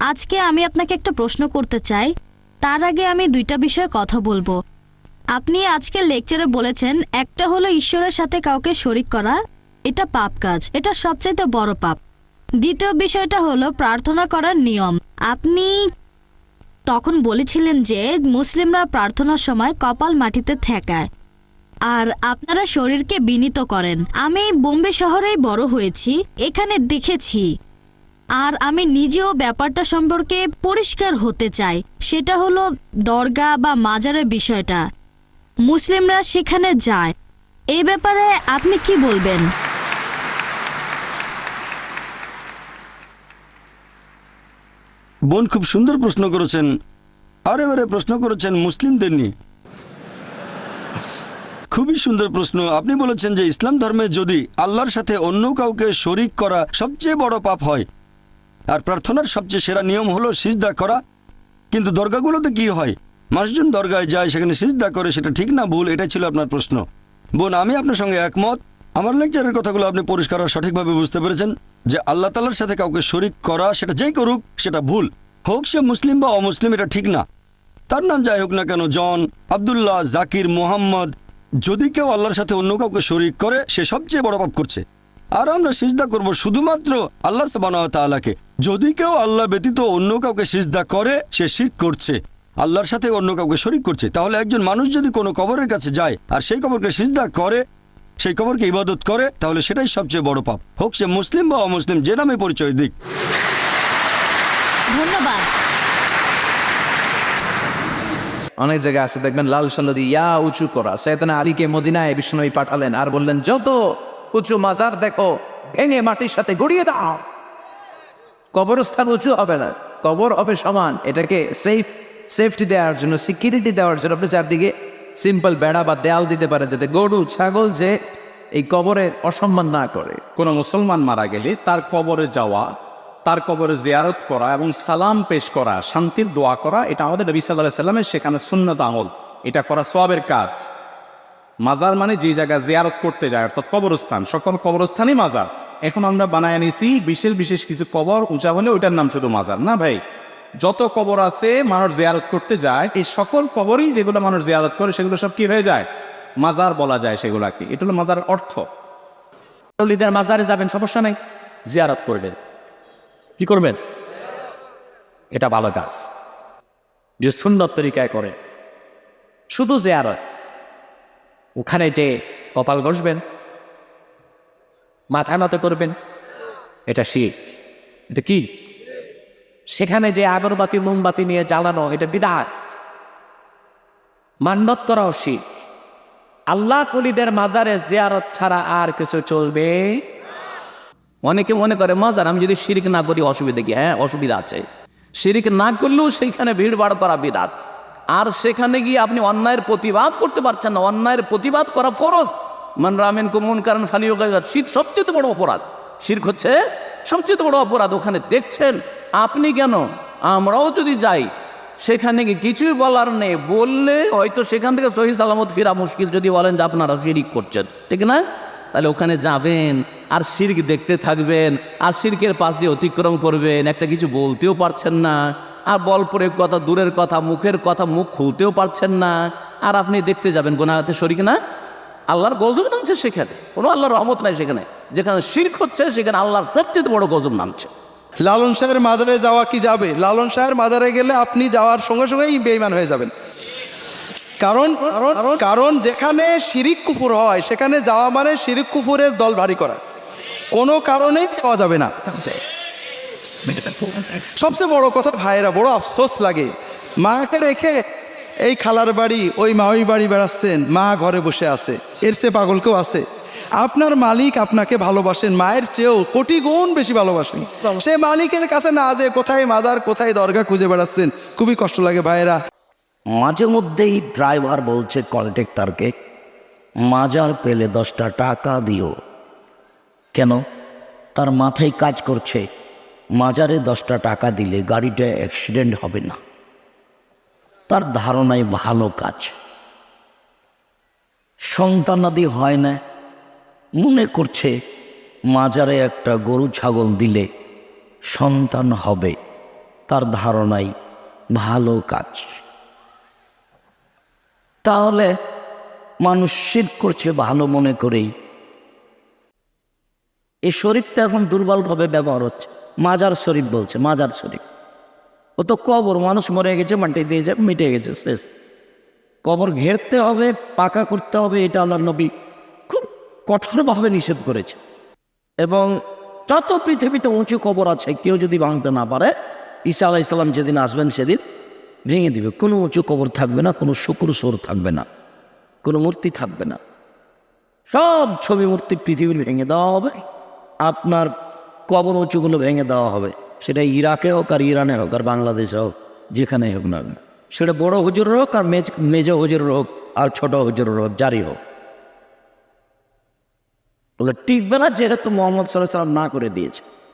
আজকে আমি আপনাকে একটা প্রশ্ন করতে চাই। তার আগে আমি দুইটা বিষয়ে কথা বলব। আপনি আজকে লেকচারে বলেছেন, একটা হলো ঈশ্বরের সাথে কাউকে শরিক করা, এটা পাপ কাজ, এটা সবচাইতে বড় পাপ। দ্বিতীয় বিষয়টা হলো প্রার্থনা করার নিয়ম। আপনি তখন বলেছিলেন যে মুসলিমরা প্রার্থনার সময় কপাল মাটিতে ঠেকায়, আর আপনারা শরীরকে বিনীত করেন। আমি বোম্বে শহরেই বড় হয়েছি, এখানে দেখেছি। আর আমি নিজেও ব্যাপারটা সম্পর্কে পরিষ্কার হতে চাই। সেটা হলো দরগা বা মাজারের বিষয়টা। মুসলিমরা সেখানে যায়। এই ব্যাপারে আপনি কি বলবেন? বোন খুব সুন্দর প্রশ্ন করেছেন। আর এবারে প্রশ্ন করেছেন মুসলিমদের নিয়ে। খুবই সুন্দর প্রশ্ন। আপনি বলেছেন যে ইসলাম ধর্মে যদি আল্লাহর সাথে অন্য কাউকে শরিক করা সবচেয়ে বড় পাপ হয় আর প্রার্থনার সবচেয়ে সেরা নিয়ম হলো সিজদা করা। কিন্তু দরগাগুলোতে কি হয়? মানুষজন দরগায় যায়, সেখানে সিজদা করে, সেটা ঠিক না, ভুল এটা ছিল আপনার প্রশ্ন। বোন, আমি আপনার সঙ্গে একমত। আমার লেকচারের কথাগুলো আপনি পরিষ্কার আর সঠিকভাবে বুঝতে পেরেছেন যে আল্লাহ তালার সাথে কাউকে শরিক করা, সেটা যেই করুক, সেটা ভুল। হোক সে মুসলিম বা অমুসলিম, এটা ঠিক না। তার নাম যাই হোক না কেন, জন, আবদুল্লাহ, জাকির, মোহাম্মদ, যদি কেউ আল্লাহর সাথে অন্য কাউকে শরিক করে, সে সবচেয়ে বড় পাপ করছে। আর আমরা সিজদা করব শুধুমাত্র আল্লাহ তাআলাকে। যদি কেউ আল্লাহ ব্যতীত অন্য কাউকে সিজদা করে সে শির করছে আল্লাহর সাথে অন্য কাউকে শরিক করছে তাহলে একজন মানুষ যদি কোনো কবরের কাছে যায় আর সেই কবরকে সিজদা করে সেই কবরকে ইবাদত করে তাহলে সেটাই সবচেয়ে বড় পাপ। হোক সে মুসলিম বা অমুসলিম যে নামে পরিচয় দিক। ধন্যবাদ। অনেক জায়গায় আছে দেখবেন লাল সল্লদি ইয়া উঁচু করা। সৈয়দনা আলীকে মদিনায় বিষ্ণুই পাঠালেন আর বললেন যত উঁচু মাজার দেখো, ভেঙে মাটির সাথে গড়িয়ে দাও। কবরস্থান উঁচু হবে না, কবর হবে সমান। এটাকে সেফ সেফটি দেওয়ার জন্য সিকিউরিটি দেওয়ার জন্য আপনি চারদিকে সিম্পল বেড়া বা দেয়াল দিতে পারেন, যাতে গরু, ছাগল যে এই কবরের অসম্মান না করে। কোনো মুসলমান মারা গেলে তার কবরে যাওয়া, তার কবরে জিয়ারত করা এবং সালাম পেশ করা, শান্তির দোয়া করা, এটা আমাদের নবী সাল্লাহ সাল্লামের সেখানে সুন্নত আমল। এটা করা সবের কাজ। মাজার মানে যে জায়গায় জিয়ারত করতে যায়, অর্থাৎ কবরস্থান। সকল কবরস্থানই মাজার। এখন আমরা বানায় নিছি বিশেষ বিশেষ কিছু কবর, উঁচা হলে ওইটার নাম শুধু মাজার। না ভাই, যত কবর আছে মানুষ জিয়ারত করতে যায়, এই সকল কবরই যেগুলো মানুষ জিয়ারত করে, সেগুলো সব কি হয়ে যায়? মাজার বলা যায় সেগুলাকে। এটা হলো মাজার অর্থ। লিদের মাজারে যাবেন, সমস্যা নেই। জিয়ারত করবেন। কি করবেন? এটা ভালো কাজ। যে সুন্দর তরিকায় করে। শুধু জিয়ারত। ওখানে যে কপাল ঘষবেন মাথায় মতো করবেন, এটা শিখ এটা কি? সেখানে যে আগরবাতি, মোমবাতি নিয়ে জ্বালানো, এটা বিদাত। মান্নত করাও শিখ আল্লাহ কলিদের মাজারে জিয়ারত ছাড়া আর কিছু চলবে? অনেকে মনে করে, মজার, আমি যদি শিরিক না করি, অসুবিধা কি? হ্যাঁ অসুবিধা আছে। শিরিক না করলেও সেইখানে ভিড় ভাড় করা বিদাত। আর সেখানে গিয়ে আপনি অন্যায়ের প্রতিবাদ করতে পারছেন না। অন্যায়ের প্রতিবাদ করা ফরজ। মান রামেন কুমন কারণ ফালিও শির সবচেয়ে বড় অপরাধ। শির্ক হচ্ছে সবচেয়ে বড় অপরাধ। ওখানে দেখছেন আপনি কেন? আমরাও যদি যাই, সেখানে গিয়ে কিছুই বলার নেই। বললে হয়তো সেখান থেকে সহি সালামত ফিরা মুশকিল। যদি বলেন যে আপনারা শিরিক করছেন, ঠিক না? তাহলে ওখানে যাবেন আর শির্ক দেখতে থাকবেন। আর শির্কের পাশ দিয়ে অতিক্রম করবেন। একটা কিছু বলতেও পারছেন না। আর বল প্রয়োগ কথা, দূরের কথা, মুখের কথা, মুখ খুলতেও পারছেন না। আর আপনি দেখতে যাবেন গোনাহাতে শরিক না? আল্লাহর গজব নামছে সেখানে। কোনো আল্লাহর রহমত নাই সেখানে। যেখানে শির্ক হচ্ছে, সেখানে আল্লাহর সবচেয়ে বড় গজব নামছে। লালন শাহের মাজারে যাওয়া কি যাবে? লালন শাহের মাজারে গেলে আপনি যাওয়ার সঙ্গে সঙ্গেই বেইমান হয়ে যাবেন। কারণ কারণ যেখানে শিরিক কুফুর হয়, সেখানে যাওয়া মানে শিরিক কুফুরের দল ভারী করা। কোনো কারণেই যাওয়া যাবে না। সবচেয়ে বড় কথা, ভাইয়েরা, বড় আফসোস লাগে। মাকে রেখে এই খালার বাড়ি, ওই মাওই বাড়ি বেড়াচ্ছেন, মা ঘরে বসে আছে। এর সে পাগল কেউ আছে। আপনার মালিক আপনাকে ভালোবাসেন, মায়ের চেয়েও কোটি গুণ বেশি ভালোবাসেন। সে মালিকের কাছে না যে কোথায় মাদার, কোথায় দরগা খুঁজে বেড়াচ্ছেন, খুবই কষ্ট লাগে, ভাইয়েরা। মাঝে মধ্যেই ড্রাইভার বলছে কন্ট্রাক্টরকে মাজার পেলে দশটা টাকা দিও। কেন? তার মাথায় কাজ করছে। মাজারে দশটা টাকা দিলে গাড়িটা অ্যাক্সিডেন্ট হবে না। তার ধারণায় ভালো কাজ। সন্তানাদি হয় না। মনে করছে মাজারে একটা গরু ছাগল দিলে সন্তান হবে। তার ধারণাই ভালো কাজ। তাহলে মানুষ শির করছে ভালো মনে করেই। এই শরীরটা এখন দুর্বলভাবে ব্যবহার হচ্ছে। মাজার শরীফ বলছে, মাজার শরীফ। ও তো কবর, মানুষ মরে গেছে, মাটি দিয়ে যাবে মিটে গেছে, শেষ। কবর ঘেরতে হবে, পাকা করতে হবে, এটা আল্লাহ নবী খুব কঠোরভাবে নিষেধ করেছে। এবং যত পৃথিবীতে উঁচু কবর আছে, কেউ যদি ভাঙতে না পারে, ঈসা আলাহ ইসলাম যেদিন আসবেন সেদিন ভেঙে দিবে। কোনো উঁচু কবর থাকবে না, কোনো শুক্র সোর থাকবে না, কোনো মূর্তি থাকবে না। সব ছবি মূর্তি পৃথিবীর ভেঙে দেওয়া হবে। আপনার কবর উঁচুগুলো ভেঙে দেওয়া হবে। সেটা ইরাকে হোক আর ইরানে হোক আর বাংলাদেশে হোক, যেখানেই হোক না সেটা বড় হুজুর হোক আর মেজ মেজ হুজুরের হোক আর ছোট হুজুর হোক, যারই হোক। বলে, টিকবে না যেহেতু মোহাম্মদ সাল্লাহ সাল্লাম না করে দিয়েছে।